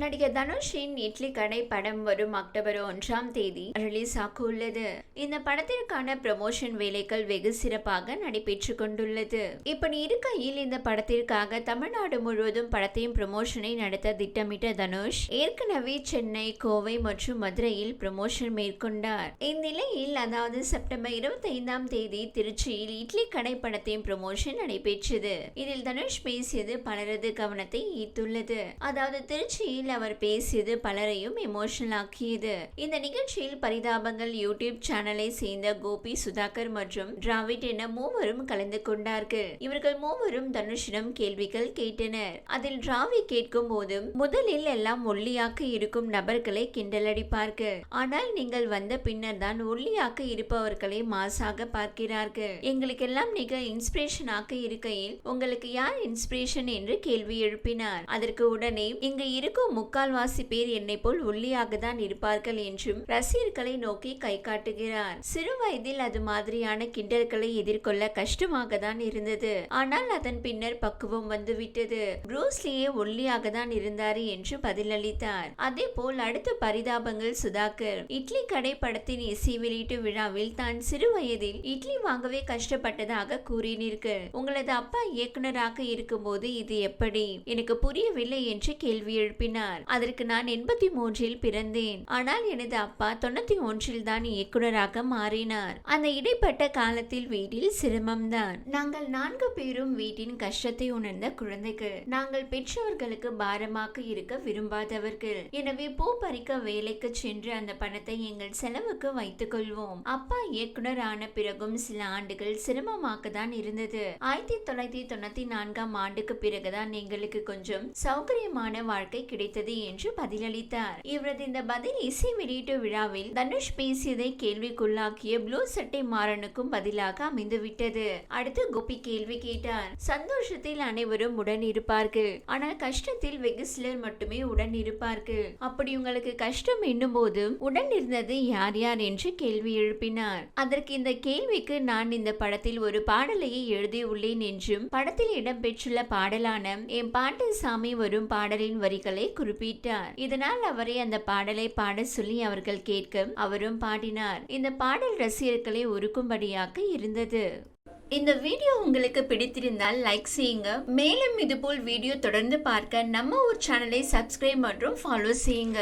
நடிகர் தனுஷின் இட்லி கடை படம் வரும் அக்டோபர் ஒன்றாம் தேதி ரிலீஸ் ஆக உள்ளது இந்த படத்திற்கான ப்ரமோஷன் வேலைகள் வெகு சிறப்பாக நடைபெற்று கொண்டுள்ளது. இப்படி இருக்கையில் இந்த படத்திற்காக தமிழ்நாடு முழுவதும் படத்தையும் ப்ரமோஷனை நடத்த திட்டமிட்ட தனுஷ் ஏற்கனவே சென்னை கோவை மற்றும் மதுரையில் ப்ரமோஷன் மேற்கொண்டார். இந்நிலையில் அதாவது செப்டம்பர் இருபத்தி ஐந்தாம் தேதி திருச்சியில் இட்லி கடை படத்தின் ப்ரமோஷன் நடைபெற்றது. இதில் தனுஷ் பேசியது பலரது கவனத்தை ஈர்த்துள்ளது. அதாவது திருச்சியில் நிகழ்ச்சியில் அவர் பேசியது பலரையும் எமோஷனல் ஆக்கியது. இந்த நிகழ்ச்சியில் பரிதாபங்கள் யூடியூப் சேனலை சேர்ந்த கோபி சுதாகர் மற்றும் டிராவிட் என மூவரும் கலந்து கொண்டார்கள். இவர்கள் மூவரும் தனுஷிடம் கேள்விகள் கேட்டனர். அதில் டிராவி கேட்கும் போதும் முதலில் எல்லாம் ஒல்லியாக இருக்கும் நபர்களை கிண்டலடிப்பார்கள். ஆனால் நீங்கள் வந்த பின்னர் தான் ஒல்லியாக இருப்பவர்களை மாசாக பார்க்கிறார்கள். எங்களுக்கெல்லாம் மிக இன்ஸ்பிரேஷனாக இருக்கையில் உங்களுக்கு யார் இன்ஸ்பிரேஷன் என்று கேள்வி எழுப்பினார். அதற்கு உடனே இங்கு இருக்கும் முக்கால்வாசி பேர் என்னை போல் ஒல்லியாக தான் இருப்பார்கள் என்றும் ரசிகர்களை நோக்கி கை காட்டுகிறார். சிறு வயதில் அது மாதிரியான கிண்டல்களை எதிர்கொள்ள கஷ்டமாக தான் இருந்தது. ஆனால் அதன் பின்னர் பக்குவம் வந்துவிட்டது. ப்ரூஸ்லியே ஒல்லியாக தான் இருந்தார் என்று பதிலளித்தார். அதே போல் அடுத்த பரிதாபங்கள் சுதாகர். இட்லி கடை படத்தின் இசை வெளியீட்டு விழாவில் தான் சிறு வயதில் இட்லி வாங்கவே கஷ்டப்பட்டதாக கூறினீர்கள். உங்களது அப்பா இயக்குனராக இருக்கும்போது இது எப்படி? எனக்கு புரியவில்லை என்று கேள்வி எழுப்பினார். அதற்கு நான் எண்பத்தி மூன்றில் பிறந்தேன். ஆனால் எனது அப்பா தொண்ணூத்தி ஒன்றில் தான் இயக்குனராக மாறினார். அந்த இடைப்பட்ட காலத்தில் வீட்டில் சிரமம்தான். நாங்கள் நான்கு பேரும் வீட்டின் கஷ்டத்தை உணர்ந்த குழந்தைகள். நாங்கள் பெற்றவர்களுக்கு பாரமாக இருக்க விரும்பாதவர்கள். எனவே பூ பறிக்க வேலைக்கு சென்று அந்த பணத்தை எங்கள் செலவுக்கு வைத்துக் கொள்வோம். அப்பா இயக்குனர் ஆன பிறகும் சில ஆண்டுகள் சிரமமாக தான் இருந்தது. ஆயிரத்தி தொள்ளாயிரத்தி தொண்ணூத்தி நான்காம் ஆண்டுக்கு பிறகுதான் எங்களுக்கு கொஞ்சம் சௌகரியமான வாழ்க்கை கிடைத்தது. என்று பதிலளித்தார். இவரது இந்த பதில் இசை வெளியீட்டு விழாவில் தனுஷ் பேசியதை கேள்விக்குள்ளாக்கிய ப்ளூ சட்டை மாறனுக்கும் பதிலாக அமைந்துவிட்டது. அடுத்து கோபி கேள்வி கேட்டார். சந்தோஷத்தில் அனைவரும் உடன் இருப்பார்கள். ஆனால் கஷ்டத்தில் வெகு சிலர் மட்டுமே உடன் இருப்பார்கள். அப்படி உங்களுக்கு கஷ்டம் என்னும் போது உடன் இருந்தது யார் யார் என்று கேள்வி எழுப்பினார். அதற்கு இந்த கேள்விக்கு நான் இந்த படத்தில் ஒரு பாடலையை எழுதியுள்ளேன் என்றும் படத்தில் இடம்பெற்றுள்ள பாடலான என் பாட்டு சாமி வரும் பாடலின் வரிகளை குறிப்பிட்டார். இதனால் அவரை அந்த பாடலை பாட சொல்லி அவர்கள் கேட்க அவரும் பாடினார். இந்த பாடல் ரசிகர்களை உருக்கும்படியாக இருந்தது. இந்த வீடியோ உங்களுக்கு பிடித்திருந்தால் லைக் செய்யுங்க. மேலும் இதுபோல் வீடியோ தொடர்ந்து பார்க்க நம்ம ஒரு சேனலை சப்ஸ்கிரைப் மற்றும் ஃபாலோ செய்யுங்க.